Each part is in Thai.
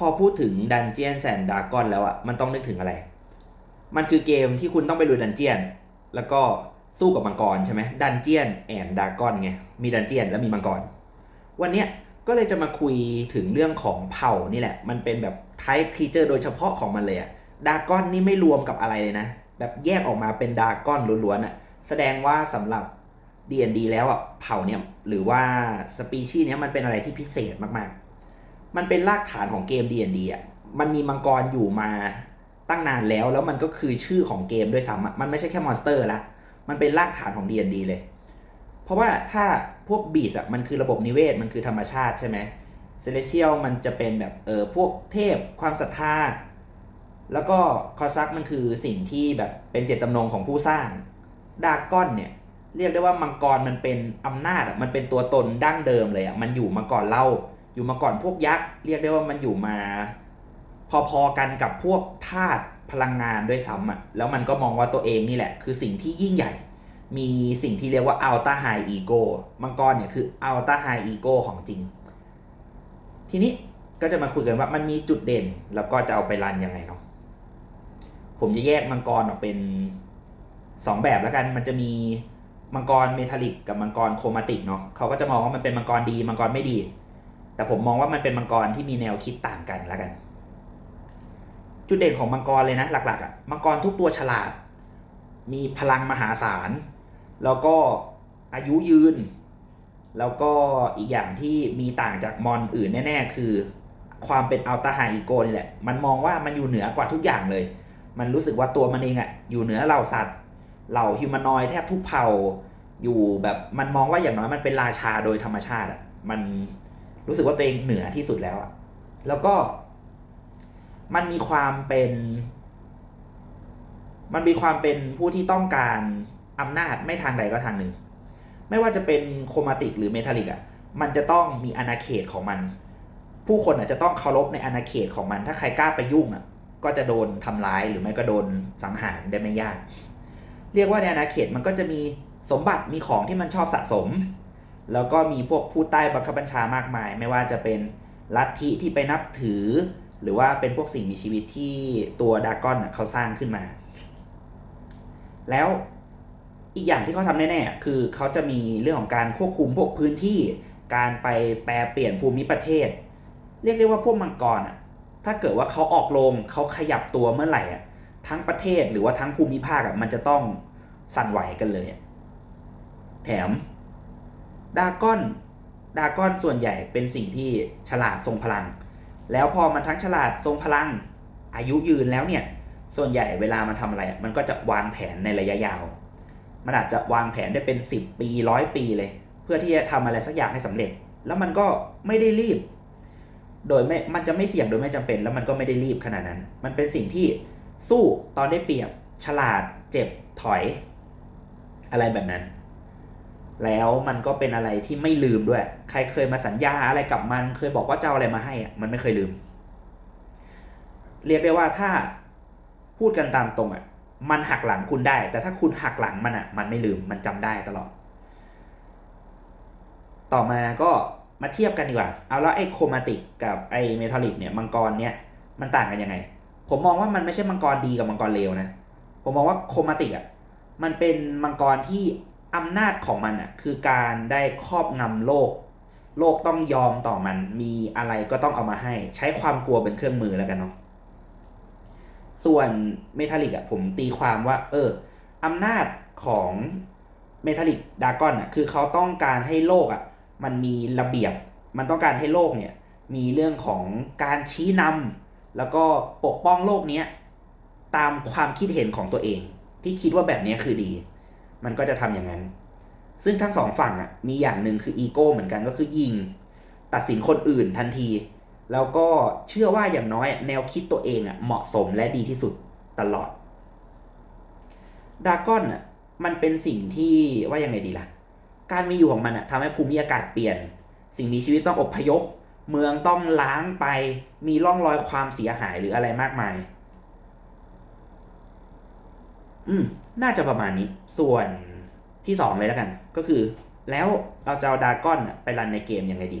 พอพูดถึง Dungeons and Dragon แล้วอะมันต้องนึกถึงอะไร มันคือเกมที่คุณต้องไปลุยดันเจียน แล้วก็สู้กับมังกรใช่ไหมดันเจียนแอนดากอนไงมีดันเจียนแล้วมีมังกร วันเนี้ยก็เลยจะมาคุยถึงเรื่องของเผ่านี่แหละ มันเป็นแบบไทป์ครีเจอร์โดยเฉพาะของมันเลยอะดากอนนี่ไม่รวมกับอะไรเลยนะ แบบแยกออกมาเป็นดากอนล้วนๆอะแสดงว่าสำหรับ D&D แล้วอะเผ่าเนี่ยหรือว่าสปีชีส์เนี้ยมันเป็นอะไรที่พิเศษมากๆ มันเป็นรากฐานของเกม D&D อะมันมีมังกรอยู่มาตั้งนานแล้ว แล้วมันก็คือชื่อของเกมด้วยซ้ำอะมันไม่ใช่แค่มอนสเตอร์ละมันเป็นรากฐานของ D&D เลย เพราะว่าถ้าพวกบีสอะมันคือระบบนิเวศมันคือธรรมชาติใช่ไหมเซเลเชียลมันจะเป็นแบบเออพวกเทพความศรัทธาแล้วก็คอซักมันคือสิ่งที่แบบเป็นเจตจำนงของผู้สร้างดากอนเนี่ยเรียกได้ว่ามังกรมันเป็นอำนาจอะมันเป็นตัวตนดั้งเดิมเลยอะมันอยู่มาก่อนเรา อยู่มาก่อนพวกยักษ์เรียกได้ว่ามันอยู่มา พอๆกันกับพวกธาตุพลังงานด้วยซ้ำอะแล้วมันก็มองว่าตัวเองนี่แหละ คือสิ่งที่ยิ่งใหญ่ มีสิ่งที่เรียกว่าอัลต้าไฮอีโก้มังกรเนี่ยคืออัลต้าไฮอีโก้ของจริง ทีนี้ก็จะมาคุยกันว่ามันมีจุดเด่นแล้วก็จะเอาไปรันยังไงเนาะผมจะแยกมังกรออกเป็นสองแบบแล้วกัน มันจะมีมังกรเมทัลลิกกับมังกรโครมาติกเนาะเขาก็จะมองว่ามันเป็นมังกรดี มังกรไม่ดี แต่ผมมองว่ามันเป็นมังกรที่มีแนวคิดต่างกันแล้วกัน จุดเด่นของมังกรเลยนะ หลักๆอะ่ะมังกรทุกตัวฉลาด มีพลังมหาศาล แล้วก็อายุยืน แล้วก็อีกอย่างที่มีต่างจากมอนอื่นแน่ ๆ คือความเป็นอัลตาไฮอีโกนี่แหละ มันมองว่ามันอยู่เหนือกว่าทุกอย่างเลย มันรู้สึกว่าตัวมันเองอะอยู่เหนือเหล่าสัตว์ เหล่าฮิวแมนอยแทบทุกเผ่า อยู่แบบมันมองว่าอย่างน้อยมันเป็นราชาโดยธรรมชาติอะ มัน รู้สึกว่าตัวเองเหนือที่สุดแล้วอะแล้วก็มันมีความเป็น มันมีความเป็นผู้ที่ต้องการอำนาจไม่ทางใดก็ทางหนึ่ง ไม่ว่าจะเป็นโครมาติกหรือเมทัลลิกอะมันจะต้องมีอาณาเขตของมัน ผู้คนอะจะต้องเคารพในอาณาเขตของมัน ถ้าใครกล้าไปยุ่งอะก็จะโดนทำร้ายหรือไม่ก็โดนสังหารได้ไม่ยาก เรียกว่าในอาณาเขตมันก็จะมีสมบัติมีของที่มันชอบสะสม แล้วก็มีพวกผู้ใต้บังคับบัญชามากมาย ไม่ว่าจะเป็นลัทธิที่ไปนับถือ หรือว่าเป็นพวกสิ่งมีชีวิตที่ตัวดากอนเขาสร้างขึ้นมา แล้วอีกอย่างที่เขาทำแน่ๆคือเขาจะมีเรื่องของการควบคุมพวกพื้นที่การไปแปลเปลี่ยนภูมิประเทศ เรียกได้ว่าพวกมังกรอะถ้าเกิดว่าเขาออกโรงเขาขยับตัวเมื่อไหร่อะทั้งประเทศหรือว่าทั้งภูมิภาคอะมันจะต้องสั่นไหวกันเลย แถม ดากอนดากอนส่วนใหญ่เป็นสิ่งที่ฉลาดทรงพลัง แล้วพอมันทั้งฉลาดทรงพลัง อายุยืนแล้วเนี่ย ส่วนใหญ่เวลามันทำอะไร มันก็จะวางแผนในระยะยาว มันอาจจะวางแผนได้เป็น 10 ปีร้อยปีเลย เพื่อที่จะทำอะไรสักอย่างให้สำเร็จ แล้วมันก็ไม่ได้รีบ โดยไม่ มันจะไม่เสี่ยงโดยไม่จำเป็น แล้วมันก็ไม่ได้รีบขนาดนั้น มันเป็นสิ่งที่สู้ตอนได้เปรียบ ฉลาด เจ็บ ถอย อะไรแบบนั้น แล้วมันก็เป็นอะไรที่ไม่ลืมด้วย ใครเคยมาสัญญาอะไรกับมัน เคยบอกว่าจะเอาอะไรมาให้อะมันไม่เคยลืม เรียกได้ว่าถ้าพูดกันตามตรงอะมันหักหลังคุณได้ แต่ถ้าคุณหักหลังมันอะมันไม่ลืม มันจำได้ตลอด ต่อมาก็มาเทียบกันดีกว่า เอาแล้วไอ้โครมาติกกับไอ้เมทัลลิกเนี่ยมังกรเนี่ยมันต่างกันยังไง ผมมองว่ามันไม่ใช่มังกรดีกับมังกรเลวนะ ผมมองว่าโครมาติกอะมันเป็นมังกรที่ อำนาจของมันอะคือการได้ครอบงำโลก โลกต้องยอมต่อมันมีอะไรก็ต้องเอามาให้ ใช้ความกลัวเป็นเครื่องมือแล้วกันเนาะส่วนเมทัลลิกอะผมตีความว่า เอออำนาจของเมทัลลิกดากอนอะคือเขาต้องการให้โลกอะมันมีระเบียบ มันต้องการให้โลกเนี่ยมีเรื่องของการชี้นำแล้วก็ปกป้องโลกเนี้ยตามความคิดเห็นของตัวเอง ที่คิดว่าแบบนี้คือดี มันก็จะทำอย่างนั้น ซึ่งทั้งสองฝั่งอะมีอย่างหนึ่งคืออีโก้เหมือนกันก็คือยิง ตัดสินคนอื่นทันที แล้วก็เชื่อว่าอย่างน้อยแนวคิดตัวเองอะเหมาะสมและดีที่สุดตลอดดากอนอะมันเป็นสิ่งที่ว่ายังไงดีล่ะ การมีอยู่ของมันอะทำให้ภูมิอากาศเปลี่ยน สิ่งมีชีวิตต้องอบพยพ เมืองต้องล้างไป มีร่องรอยความเสียหายหรืออะไรมากมาย อืม น่าจะประมาณนี้ ส่วนที่สองเลยแล้วกัน ก็คือ แล้วเราจะเอาดากอนไปรันในเกมยังไงดี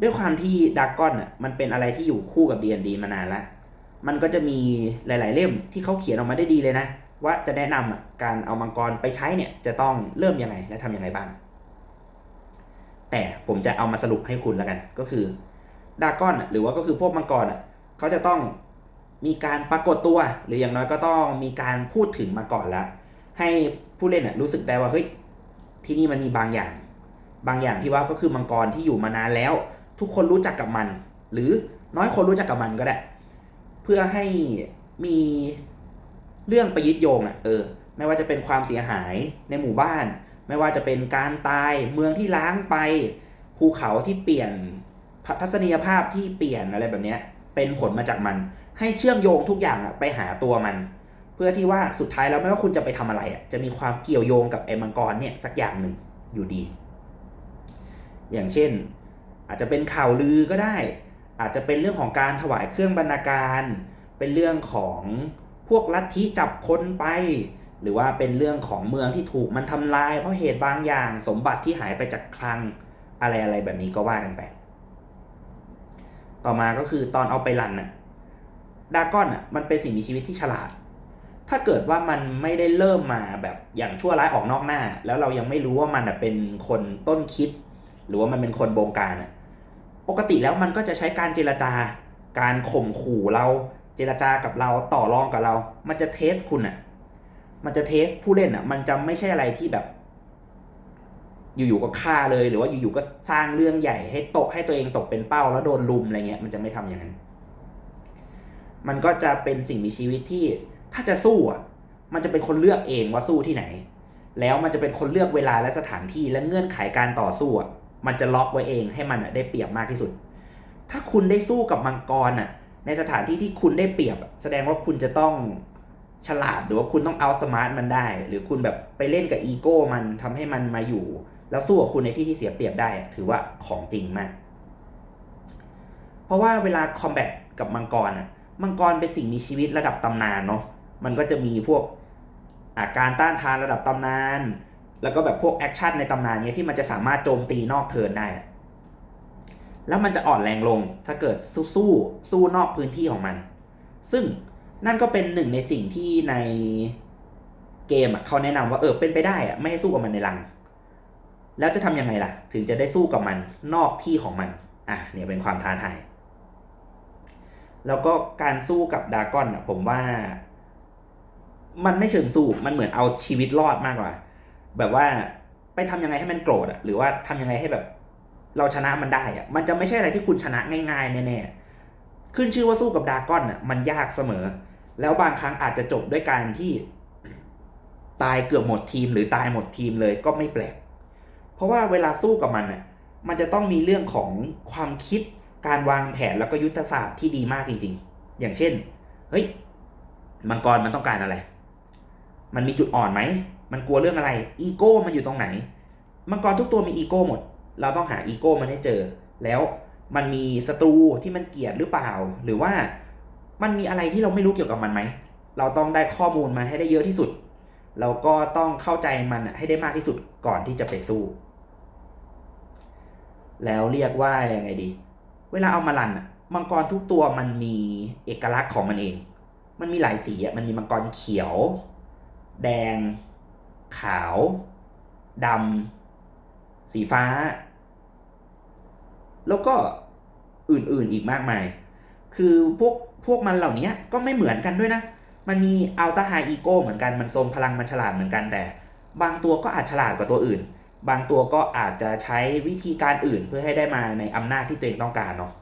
ด้วยความที่ดากอนมันเป็นอะไรที่อยู่คู่กับ D&D มานานแล้ว มันก็จะมีหลาย ๆ เล่มที่เขาเขียนออกมาได้ดีเลยนะ ว่าจะแนะนำการเอามังกรไปใช้เนี่ย จะต้องเริ่มยังไงและทำยังไงบ้าง แต่ผมจะเอามาสรุปให้คุณแล้วกัน ก็คือดากอนหรือว่าก็คือพวกมังกรเขาจะต้อง มีการปรากฏตัว หรืออย่างน้อยก็ต้องมีการพูดถึงมาก่อนแล้วให้ผู้เล่นอะรู้สึกได้ว่าเฮ้ยที่นี่มันมีบางอย่าง บางอย่างที่ว่าก็คือมังกรที่อยู่มานานแล้ว ทุกคนรู้จักกับมัน หรือน้อยคนรู้จักกับมันก็ได้ เพื่อให้มีเรื่องไปยึดโยงอะเออไม่ว่าจะเป็นความเสียหายในหมู่บ้าน ไม่ว่าจะเป็นการตายเมืองที่ล้างไป ภูเขาที่เปลี่ยนทัศนียภาพที่เปลี่ยนอะไรแบบเนี้ย เป็นผลมาจากมัน ให้เชื่อมโยงทุกอย่างอะไปหาตัวมัน เพื่อที่ว่าสุดท้ายแล้วไม่ว่าคุณจะไปทำอะไรอะจะมีความเกี่ยวโยงกับไอ้มังกรเนี่ยสักอย่างหนึ่งอยู่ดี อย่างเช่น อาจจะเป็นข่าวลือก็ได้ อาจจะเป็นเรื่องของการถวายเครื่องบรรณาการ เป็นเรื่องของพวกลัทธิจับคนไป หรือว่าเป็นเรื่องของเมืองที่ถูกมันทำลายเพราะเหตุบางอย่างสมบัติที่หายไปจากคลังอะไรอะไรแบบนี้ก็ว่ากันไป ต่อมาก็คือตอนเอาไปรันน่ะดากอนอะมันเป็นสิ่งมีชีวิตที่ฉลาด ถ้าเกิดว่ามันไม่ได้เริ่มมาแบบอย่างชั่วร้ายออกนอกหน้า แล้วเรายังไม่รู้ว่ามันเป็นคนต้นคิด หรือว่ามันเป็นคนบงการอะปกติแล้วมันก็จะใช้การเจรจาการข่มขู่เราเจรจากับเราต่อรองกับเรา มันจะเทสคุณอะ มันจะเทสผู้เล่นอะ มันจะไม่ใช่อะไรที่แบบ อยู่ๆก็ฆ่าเลย หรือว่าอยู่ๆก็สร้างเรื่องใหญ่ให้ตกให้ตัวเองตกเป็นเป้าแล้วโดนลุมอะไรเงี้ยมันจะไม่ทำอย่างนั้น มันก็จะเป็นสิ่งมีชีวิตที่ถ้าจะสู้อะมันจะเป็นคนเลือกเองว่าสู้ที่ไหน แล้วมันจะเป็นคนเลือกเวลาและสถานที่และเงื่อนไขการต่อสู้อะมันจะล็อกไว้เองให้มันอะได้เปรียบมากที่สุด ถ้าคุณได้สู้กับมังกรอะ ในสถานที่ที่คุณได้เปรียบ แสดงว่าคุณจะต้องฉลาดหรือว่าคุณต้องเอาสมาร์ทมันได้ หรือคุณแบบไปเล่นกับอีโก้มันทำให้มันมาอยู่ แล้วสู้กับคุณในที่ที่เสียเปรียบได้ ถือว่าของจริงมาก เพราะว่าเวลาคอมแบทกับมังกรอะมังกรเป็นสิ่งมีชีวิตระดับตำนานเนาะมันก็จะมีพวกอาการต้านทานระดับตำนาน แล้วก็แบบพวกแอคชั่นในตำนานเนี้ยที่มันจะสามารถโจมตีนอกเทินได้แล้วมันจะอ่อนแรงลงถ้าเกิดสู้สู้สู้นอกพื้นที่ของมัน ซึ่งนั่นก็เป็นหนึ่งในสิ่งที่ในเกมเขาแนะนำว่าเออเป็นไปได้อะไม่ให้สู้กับมันในรัง แล้วจะทำยังไงล่ะ ถึงจะได้สู้กับมันนอกที่ของมัน อะเนี่ยเป็นความท้าทาย แล้วก็การสู้กับดากอนอะผมว่า มันไม่เชิงสู้มันเหมือนเอาชีวิตรอดมากกว่า แบบว่าไปทำยังไงให้มันโกรธอะหรือว่าทำยังไงให้แบบ เราชนะมันได้อะมันจะไม่ใช่อะไรที่คุณชนะง่ายๆแน่ๆขึ้นชื่อว่าสู้กับดากอนอะมันยากเสมอ แล้วบางครั้งอาจจะจบด้วยการที่ ตายเกือบหมดทีม หรือตายหมดทีมเลยก็ไม่แปลก เพราะว่าเวลาสู้กับมันอะมันจะต้องมีเรื่องของความคิดการวางแผนแล้วก็ยุทธศาสตร์ที่ดีมากจริง ๆ อย่างเช่น เฮ้ย มังกรมันต้องการอะไร มันมีจุดอ่อนไหม มันกลัวเรื่องอะไร อีโก้มันอยู่ตรงไหน มังกรทุกตัวมีอีโก้หมด เราต้องหาอีโก้มันให้เจอ แล้วมันมีศัตรูที่มันเกลียดหรือเปล่า หรือว่ามันมีอะไรที่เราไม่รู้เกี่ยวกับมันไหม เราต้องได้ข้อมูลมาให้ได้เยอะที่สุด เราก็ต้องเข้าใจมันอะให้ได้มากที่สุดก่อนที่จะไปสู้ แล้วเรียกว่ายังไงดี เวลาเอามารันอะมังกรทุกตัวมันมีเอกลักษณ์ของมันเอง มันมีหลายสีอะมันมีมังกรเขียว แดง ขาวดำสีฟ้า แล้วก็อื่นๆอีกมากมาย คือพวกพวกมันเหล่านี้ก็ไม่เหมือนกันด้วยนะ มันมีอัลตาไฮอีโก้เหมือนกัน มันทรงพลังมันฉลาดเหมือนกันแต่ บางตัวก็อาจฉลาดกว่าตัวอื่น บางตัวก็อาจจะใช้วิธีการอื่นเพื่อให้ได้มาในอำนาจที่ตัวเองต้องการเนาะ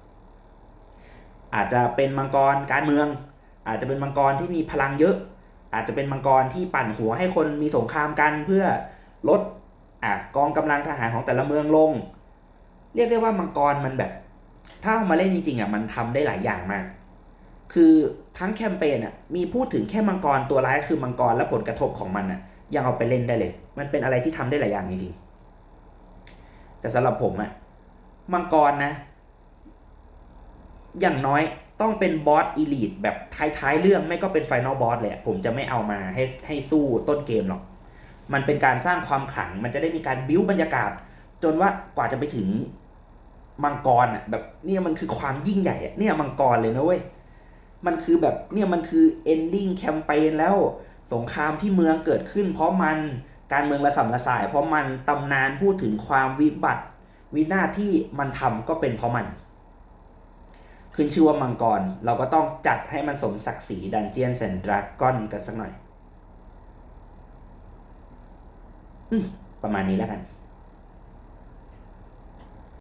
อาจจะเป็นมังกรการเมือง อาจจะเป็นมังกรที่มีพลังเยอะ อาจจะเป็นมังกรที่ปั่นหัวให้คนมีสงครามกันเพื่อลดอะกองกำลังทหารของแต่ละเมืองลง เรียกได้ว่ามังกรมันแบบ ถ้าเอามาเล่นจริงๆอะมันทำได้หลายอย่างมาก คือทั้งแคมเปญอะมีพูดถึงแค่มังกรตัวร้ายคือมังกรและผลกระทบของมันอะยังเอาไปเล่นได้เลย มันเป็นอะไรที่ทำได้หลายอย่างจริงๆ แต่สำหรับผมอะมังกรนะ อย่างน้อยต้องเป็นบอสอีลีทแบบท้ายๆเรื่องไม่ก็เป็นไฟนอลบอสเลยอะผมจะไม่เอามาให้ให้สู้ต้นเกมหรอก มันเป็นการสร้างความขลัง มันจะได้มีการบิ้วบรรยากาศ จนว่ากว่าจะไปถึงมังกรอะแบบเนี่ยมันคือความยิ่งใหญ่อะเนี่ยมังกรเลยนะเว้ยมันคือแบบเนี่ยมันคือ ending campaign แล้วสงครามที่เมืองเกิดขึ้น เพราะมัน การเมืองระสำระสาย เพราะมันตำนานพูดถึงความวิบัติวินาที่มันทำก็เป็นเพราะมัน ขึ้นชื่อว่ามังกร เราก็ต้องจัดให้มันสมศักดิ์ศรีดันเจียนแซนดราก้อนกันสักหน่อยอประมาณนี้แล้วกัน